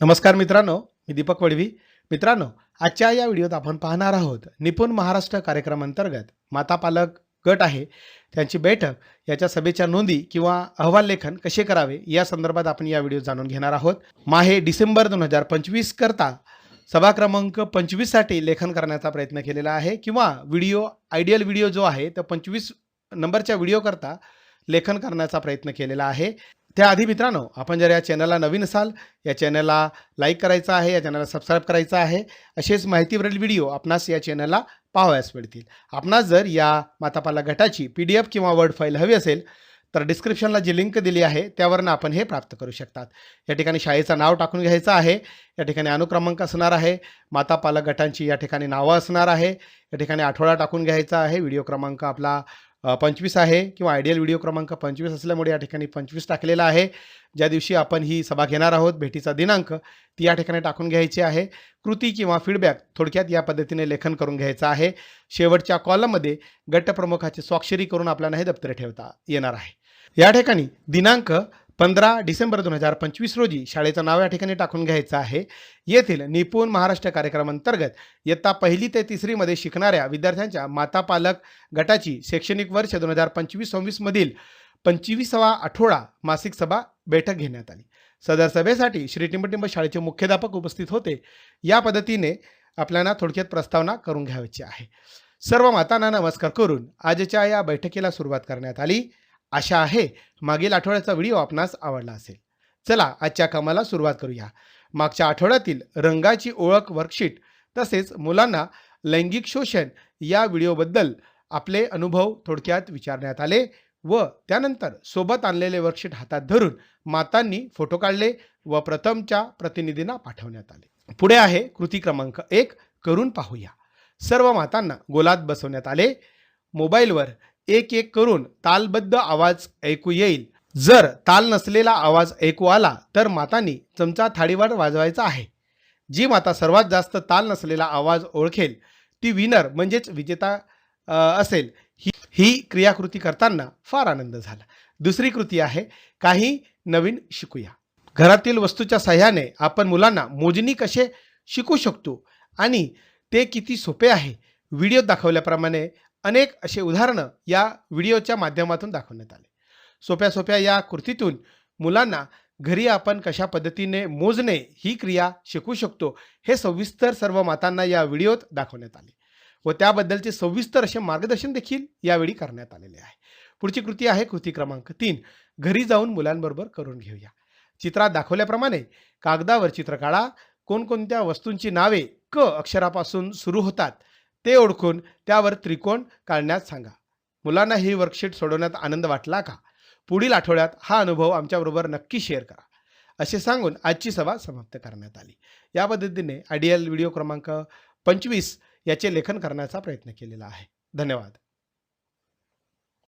नमस्कार मित्रांनो मी दीपक वडवी. मित्रांनो आजच्या या व्हिडिओत आपण पाहणार आहोत निपुण महाराष्ट्र कार्यक्रमांतर्गत माता पालक गट आहे. त्यांची बैठक याच्या सभेच्या नोंदी किंवा अहवाल लेखन कसे करावे या संदर्भात आपण या व्हिडिओ जाणून घेणार आहोत. माहे डिसेंबर दोन हजार पंचवीस करता सभा क्रमांक पंचवीससाठी लेखन करण्याचा प्रयत्न केलेला आहे किंवा व्हिडिओ आयडियल व्हिडिओ जो आहे तो पंचवीस नंबरच्या व्हिडिओकरता लेखन करण्याचा प्रयत्न केलेला आहे. त्याआधी मित्रांनो आपण जर या चॅनलला नवीन असाल या चॅनलला लाईक करायचं आहे या चॅनलला सबस्क्राईब करायचं आहे असेच माहितीवरील व्हिडिओ आपणास या चॅनलला पाहावयास मिळतील. आपणास जर या मातापाला गटाची पी डी एफ किंवा वर्ड फाईल हवी असेल तर डिस्क्रिप्शनला जी लिंक दिली आहे त्यावरनं आपण हे प्राप्त करू शकतात. या ठिकाणी शाळेचं नाव टाकून घ्यायचं आहे या ठिकाणी अनुक्रमांक असणार आहे माता पालक गटांची या ठिकाणी नावं असणार आहे या ठिकाणी आठवडा टाकून घ्यायचा आहे व्हिडिओ क्रमांक आपला पंचवीस आहे किंवा आयडियल व्हिडिओ क्रमांक पंचवीस असल्यामुळे या ठिकाणी पंचवीस टाकलेला आहे. ज्या दिवशी आपण ही सभा घेणार आहोत भेटीचा दिनांक ती या ठिकाणी टाकून घ्यायची आहे. कृती किंवा फीडबॅक थोडक्यात या पद्धतीने लेखन करून घ्यायचं आहे. शेवटच्या कॉलममध्ये गटप्रमुखाची स्वाक्षरी करून आपल्याला हे दप्तर ठेवता येणार आहे. या ठिकाणी दिनांक पंधरा डिसेंबर दोन हजार पंचवीस रोजी शाळेचं नाव या ठिकाणी टाकून घ्यायचं आहे. येथील निपुण महाराष्ट्र कार्यक्रमांतर्गत इयत्ता पहिली ते तिसरीमध्ये शिकणाऱ्या विद्यार्थ्यांच्या माता पालक गटाची शैक्षणिक वर्ष दोन हजार पंचवीस सव्वीसमधील पंचवीसावा आठवडा मासिक सभा बैठक घेण्यात आली. सदर सभेसाठी श्री टिंबटिंब शाळेचे मुख्याध्यापक उपस्थित होते. या पद्धतीने आपल्याला थोडक्यात प्रस्तावना करून घ्यायची आहे. सर्व मातांना नमस्कार करून आजच्या या बैठकीला सुरुवात करण्यात आली. आशा आहे मागील आठवड्याचा व्हिडिओ आपणास आवडला असेल. चला आजच्या कामाला सुरुवात करूया. मागच्या आठवड्यातील रंगाची ओळख वर्कशीट तसेच मुलांना लैंगिक शोषण या व्हिडिओबद्दल आपले अनुभव थोडक्यात विचारण्यात आले व त्यानंतर सोबत आणलेले वर्कशीट हातात धरून मातांनी फोटो काढले व प्रथमच्या प्रतिनिधींना पाठवण्यात आले. पुढे आहे कृती क्रमांक एक करून पाहूया. सर्व मातांना गोलात बसवण्यात आले. मोबाईलवर एक एक करून तालबद्ध आवाज ऐकू येईल. जर ताल नसलेला आवाज ऐकू आला तर मातांनी चमचा थाळीवाट वाजवायचा आहे. जी माता सर्वात जास्त ताल नसलेला आवाज ओळखेल ती विनर म्हणजेच विजेता असेल. ही ही क्रियाकृती करताना फार आनंद झाला. दुसरी कृती आहे काही नवीन शिकूया. घरातील वस्तूच्या सहाय्याने आपण मुलांना मोजणी कसे शिकू शकतो आणि ते किती सोपे आहे? व्हिडिओ दाखवल्याप्रमाणे अनेक असे उदाहरणं या व्हिडिओच्या माध्यमातून दाखवण्यात आले. सोप्या सोप्या या कृतीतून मुलांना घरी आपण कशा पद्धतीने मोजणे ही क्रिया शिकू शकतो हे सविस्तर सर्व मातांना या व्हिडिओत दाखवण्यात आले व त्याबद्दलचे सविस्तर असे मार्गदर्शन देखील यावेळी करण्यात आलेले आहे. पुढची कृती आहे कृती क्रमांक तीन. घरी जाऊन मुलांबरोबर करून घेऊया. चित्रात दाखवल्याप्रमाणे कागदावर चित्र काढा कोणकोणत्या वस्तूंची नावे क अक्षरापासून सुरू होतात ते ओळखून त्यावर त्रिकोण काढण्यास सांगा. मुलांना ही वर्कशीट सोडवण्यात आनंद वाटला का? पुढील आठवड्यात हा अनुभव आमच्याबरोबर नक्की शेअर करा. असे सांगून आजची सभा समाप्त करण्यात आली. या पद्धतीने आयडियल व्हिडिओ क्रमांक पंचवीस याचे लेखन करण्याचा प्रयत्न केलेला आहे. धन्यवाद.